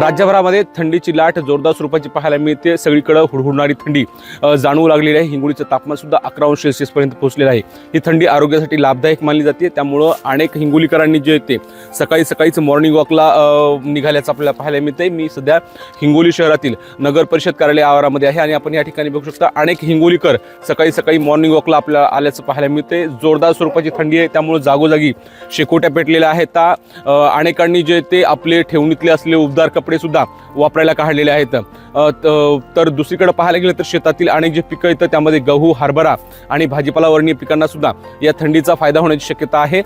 राज्यभरामध्ये थंडीची लाट जोरदार स्वरूपाची पाहायला मिळते. सगळीकडे हुडहुडणारी थंडी जाणू जाणवू लागलेली आहे. हिंगोलीचं तापमान सुद्धा अकरा अंश सेल्सिअसपर्यंत पोहोचलेलं आहे. ही थंडी आरोग्यासाठी लाभदायक मानली जाते. त्यामुळं अनेक हिंगोलीकरांनी जे ते सकाळी सकाळीच मॉर्निंग वॉकला निघाल्याचं आपल्याला पाहायला मिळते मी सध्या हिंगोली शहरातील नगर परिषद कार्यालय आवारामध्ये आहे आणि आपण या ठिकाणी बघू शकता अनेक हिंगोलीकर सकाळी सकाळी मॉर्निंग वॉकला आपल्याला आल्याचं पाहायला मिळते जोरदार स्वरूपाची थंडी आहे. त्यामुळे जागोजागी शेकोट्या पेटलेल्या आहेत. अनेकांनी जे ते आपले ठेवणीतले असलेले उबदार कपडे सुद्धा वापरायला काढलेले आहेत. तर दुसरीकडे पाहायला गेलं तर शेतातील अनेक जे पिकं येतं त्यामध्ये गहू हरभरा आणि भाजीपाला वर्णीय पिकांना सुद्धा या थंडीचा फायदा होण्याची शक्यता आहे.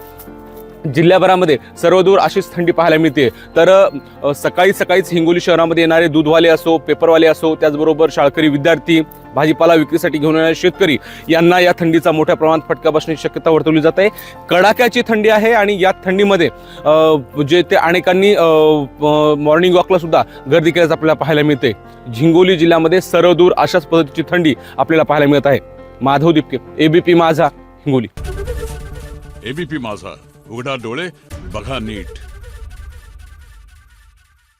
जिल्ह्याभरामध्ये सर्वदूर अशीच थंडी पाहायला मिळते. तर सकाळी सकाळीच हिंगोली शहरामध्ये येणारे दूधवाले असो पेपरवाले असो त्याचबरोबर शाळकरी विद्यार्थी भाजीपाला विक्रीसाठी घेऊन येणारे शेतकरी यांना या थंडीचा मोठ्या प्रमाणात फटका बसण्याची शक्यता वर्तवली जात आहे. कडाक्याची थंडी आहे आणि या थंडीमध्ये जे ते अनेकांनी मॉर्निंग वॉकला सुद्धा गर्दी केल्याचं आपल्याला पाहायला मिळते. हिंगोली जिल्ह्यामध्ये सर्वदूर अशाच पद्धतीची थंडी आपल्याला पाहायला मिळत आहे. माधव दिपके एबीपी माझा हिंगोली. एबीपी माझा. उघडा डोळे बघा नीट.